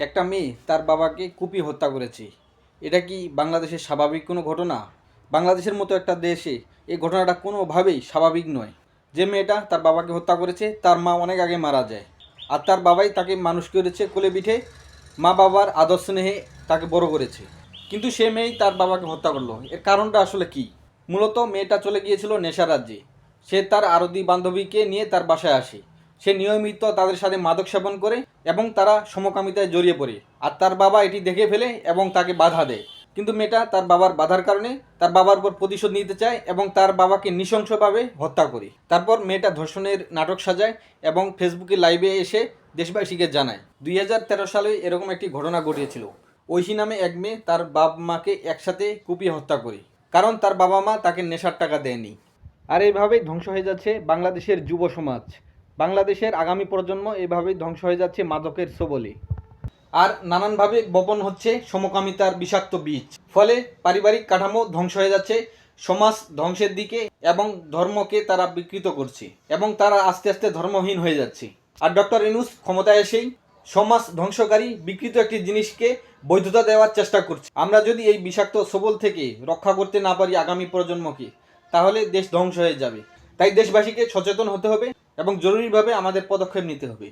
একটা মেয়ে, তার বাবাকে কুপিয়ে হত্যা করেছে। এটা কি বাংলাদেশের স্বাভাবিক কোনো ঘটনা? বাংলাদেশের মতো একটা দেশে এই ঘটনাটা কোনোভাবেই স্বাভাবিক নয়। যে মেয়েটা তার বাবাকে হত্যা করেছে, তার মা অনেক আগে মারা যায়। আর তার বাবাই তাকে মানুষ করেছে কোলে পিঠে, মা বাবার আদর্শ স্নেহে তাকে বড় করেছে। কিন্তু সে মেয়েই তার বাবাকে হত্যা করল। এর কারণটা আসলে কি? মূলত মেয়েটা চলে গিয়েছিল নেশা রাজ্যে। সে তার আরতি বান্ধবীকে নিয়ে তার বাসায় আসে। সে নিয়মিত তাদের সাথে মাদক সেবন করে এবং তারা সমকামিতায় জড়িয়ে পড়ে। আর তার বাবা এটি দেখে ফেলে এবং তাকে বাধা দেয়। কিন্তু মেয়েটা তার বাবার বাধার কারণে তার বাবার উপর প্রতিশোধ নিতে চায় এবং তার বাবাকে নৃশংসভাবে হত্যা করে। তারপর মেয়েটা ধর্ষণের নাটক সাজায় এবং ফেসবুকে লাইভে এসে দেশবাসীকে জানায়। দুই হাজার তেরো সালে এরকম একটি ঘটনা ঘটিয়েছিল। ঐশী নামে এক মেয়ে তার বাপ মাকে একসাথে কুপিয়ে হত্যা করে। কারণ তার বাবা মা তাকে নেশার টাকা দেয়নি। আর এইভাবেই ধ্বংস হয়ে যাচ্ছে বাংলাদেশের যুব সমাজ। বাংলাদেশের আগামী প্রজন্ম এভাবেই ধ্বংস হয়ে যাচ্ছে মাদকের সবলে। আর নানানভাবে বপন হচ্ছে সমকামিতার বিষাক্ত বীজ। ফলে পারিবারিক কাঠামো ধ্বংস হয়ে যাচ্ছে, সমাজ ধ্বংসের দিকে এবং ধর্মকে তারা বিকৃত করছে এবং তারা আস্তে আস্তে ধর্মহীন হয়ে যাচ্ছে। আর ডক্টর ইনুস ক্ষমতায় এসেই সমাজ ধ্বংসকারী বিকৃত একটি জিনিসকে বৈধতা দেওয়ার চেষ্টা করছে। আমরা যদি এই বিষাক্ত সবল থেকে রক্ষা করতে না পারি আগামী প্রজন্মকে, তাহলে দেশ ধ্বংস হয়ে যাবে। তাই দেশবাসীকে সচেতন হতে হবে। এবং জরুরিভাবে আমাদের পদক্ষেপ নিতে হবে।